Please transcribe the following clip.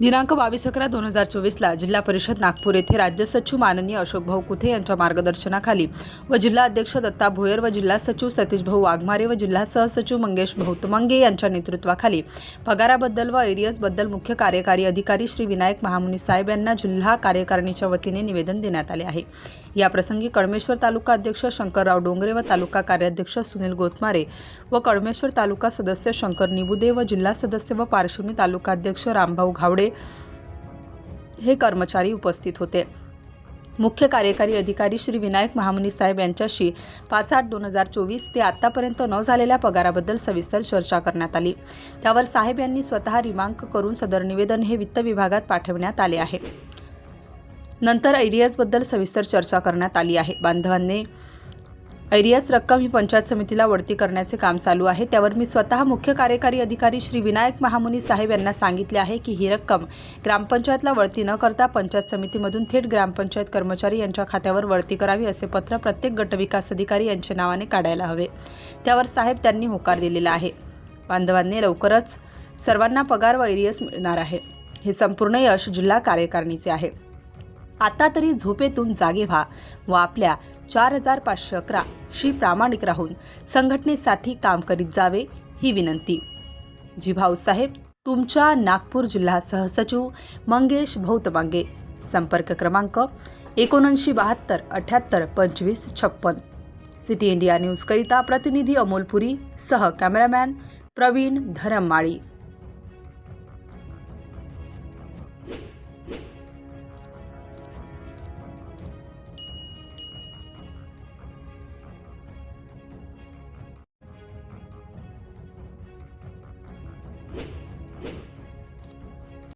दिनांक बावीस अकरा दोन हजार चोवीसला जिल्हा परिषद नागपूर येथे राज्य सचिव माननीय अशोकभाऊ कुथे यांच्या मार्गदर्शनाखाली व जिल्हा अध्यक्ष दत्ता भोयर व जिल्हा सचिव सतीशभाऊ वाघमारे व जिल्हा सहसचिव मंगेश भाऊतमंगे यांच्या नेतृत्वाखाली पगाराबद्दल व एरियसबद्दल मुख्य कार्यकारी अधिकारी श्री विनायक महामुनी साहेब यांना जिल्हा कार्यकारिणीच्या वतीने निवेदन देण्यात आले आहे. या प्रसंगी कळमेश्वर तालुका अध्यक्ष शंकरराव डोंगरे व तालुका कार्याध्यक्ष सुनील गोतमारे व कळमेश्वर तालुका सदस्य शंकर निबुदे व जिल्हा सदस्य व पारशिवनी तालुका अध्यक्ष रामभाऊ घावडे हे कर्मचारी उपस्थित होते. मुख्य कार्यकारी अधिकारी श्री विनायक महामुनी साहेब यांच्याशी पाच आठ दोन हजार चोवीस ते आतापर्यंत न झालेल्या पगाराबद्दल सविस्तर चर्चा करण्यात आली. त्यावर साहेब यांनी स्वतः रिमांक करून सदर निवेदन हे वित्त विभागात पाठवण्यात आले आहे. नंतर ऐरियसबद्दल सविस्तर चर्चा करण्यात आली आहे. बांधवांनी ऐरियस रक्कम ही पंचायत समितीला वळती करण्याचे काम चालू आहे. त्यावर मी स्वतः मुख्य कार्यकारी अधिकारी श्री विनायक महामुनी साहेब यांना सांगितले आहे की ही रक्कम ग्रामपंचायतला वळती न करता पंचायत समितीमधून थेट ग्रामपंचायत कर्मचारी यांच्या खात्यावर वळती करावी असे पत्र प्रत्येक गटविकास अधिकारी यांच्या नावाने काढायला हवे. त्यावर साहेब त्यांनी होकार दिलेला आहे. बांधवांनी लवकरच सर्वांना पगार व एरियस मिळणार आहे. हे संपूर्ण यश जिल्हा कार्यकारिणीचे आहे. आता तरी झोपेतून जागे व्हा व आपल्या चार हजार पाचशे अकरा शी प्रामाणिक राहून संघटनेसाठी काम करीत जावे ही विनंती. जी भाऊसाहेब तुमच्या नागपूर जिल्हा सहसचिव मंगेश भौतमांगे. संपर्क क्रमांक एकोणऐंशी बहात्तर अठ्याहत्तर पंचवीस छप्पन. सिटी इंडिया न्यूजकरिता प्रतिनिधी अमोल पुरी सह cameraman Praveen Dharammali.